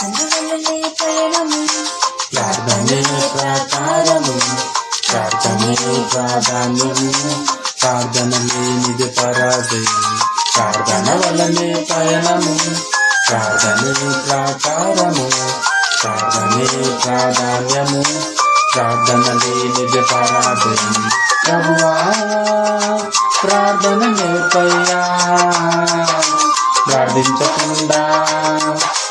పయనము ప్రార్థనే ప్రాకారము ప్రార్థనే ప్రాధాన్యము ప్రార్థన లేనిది పరాజయం ప్రార్థన వలనే పయనము ప్రార్థనే ప్రాకారము ప్రార్థనే ప్రాధాన్యము ప్రార్థన లేనిది పరాజయం ప్రభువా ప్రార్థన నేర్పయ్యా ప్రార్థించకుండా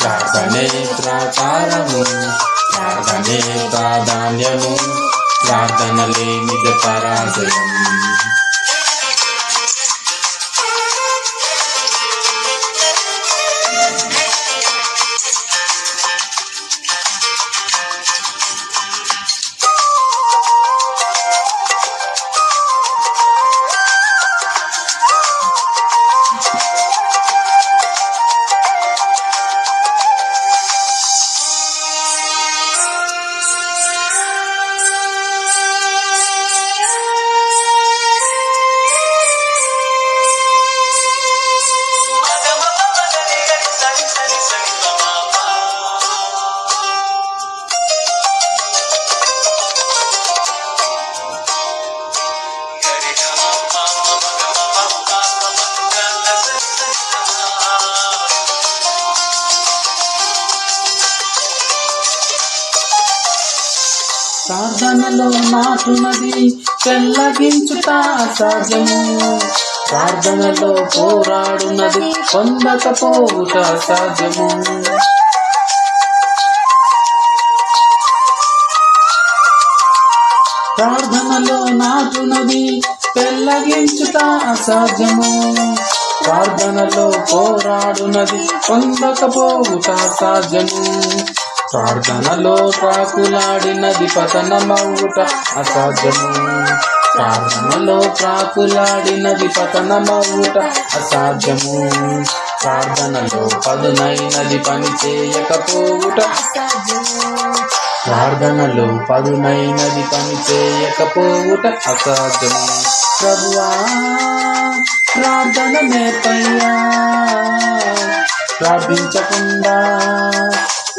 ప్రార్థనే ప్రార్థనే ప్రాధాన్యము ప్రార్థన లేనిది పరాజయం మనలో నాటునది చెల్లగించుట అసాధ్యము ప్రార్థనలో పోరాడున్నది పొందకపోవుట అసాధ్యము ప్రార్థనలో నాటునది పెళ్ళగించుట అసాధ్యము ప్రార్థనలో పోరాడునది పొందకపోవుట సాధ్యము. ప్రార్థనలో ప్రాకులాడినది పతనమవుట అసాధ్యము. ప్రార్థనలో ప్రాకులాడినది పతనమవుట అసాధ్యము. ప్రార్థనలో పదునైనది పని చేయకపోవుట ప్రార్థనలో పదునైనది పని చేయకపోవుట అసాధ్యము. ప్రభువా ప్రార్థన నేర్పయ్యా ప్రార్థించకుండా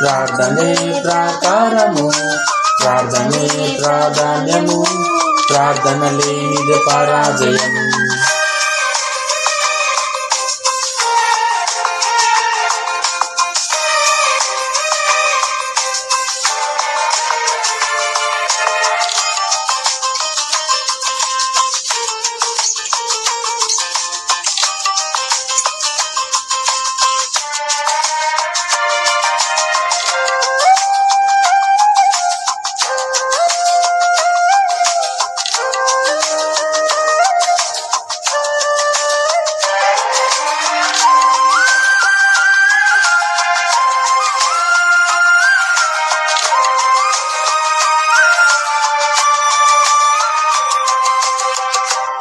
ప్రార్థనే ప్రాకారము ప్రార్థనే ప్రాధాన్యము ప్రార్థన లేనిది పరాజయం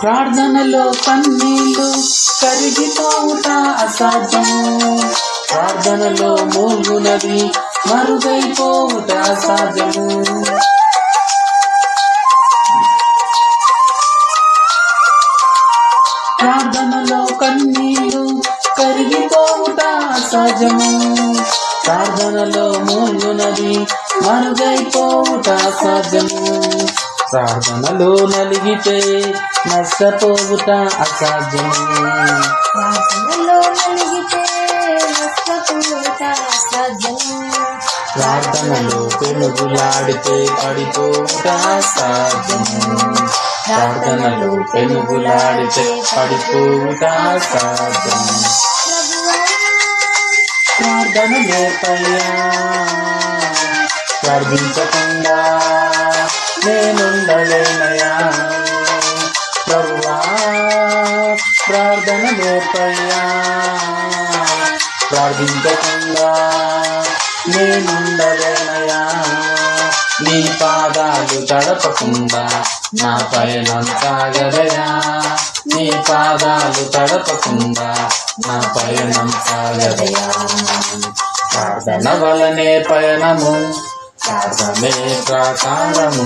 ప్రార్థనలో కన్నీళ్ళు కరిగిపోవుట అసాధ్యము ప్రార్థనలో మూలుగునది మరుగైపోవుట అసాధ్యము ప్రార్థనలో కన్నీళ్ళు కరిగిపోవుట అసహజము ప్రార్థనలో మూలుగునది మరుగైపోవుట అసాధ్యము ప్రార్థనలో నలిగితే నష్టపోవుట అసాధ్యము. ప్రార్థనలో నలిగితే నష్టపోవుట అసాధ్యము. ప్రార్థనలు పెనుగులాడితే పడిపోవుట సాధ్యము ప్రార్థనలు పెనుగులాడితే పడిపోవుట సాధ్యము ప్రార్థన నేర్పయ్యా ప్రార్థించకుండా నేనుండలేనయా ప్రభువా ప్రార్థన నేర్పయ్యా ప్రార్థించకుండా నేనుండలేనయా నీ పాదాలు తడపకుండా నా పయనం సాగరయా నీ పాదాలు తడపకుండా నా పయనం సాగరయా ప్రార్థన వలనే పయనము ప్రార్థనే ప్రాకారము.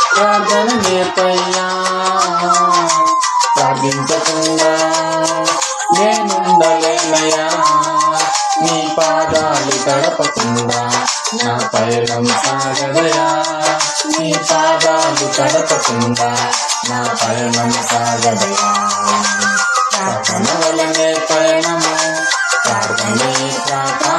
ప్రార్థన నేర్పయ్యా ప్రార్థించకుండా నేనుండలేనయ్యా. నీ పాదాలు కడపకుండా నా పైరం సాగదయా నీ పాదాలు కడపకుండా నా పయనం సాగదయా ప్రార్థన వలనే పయనము. ప్రార్థనే ప్రాకారము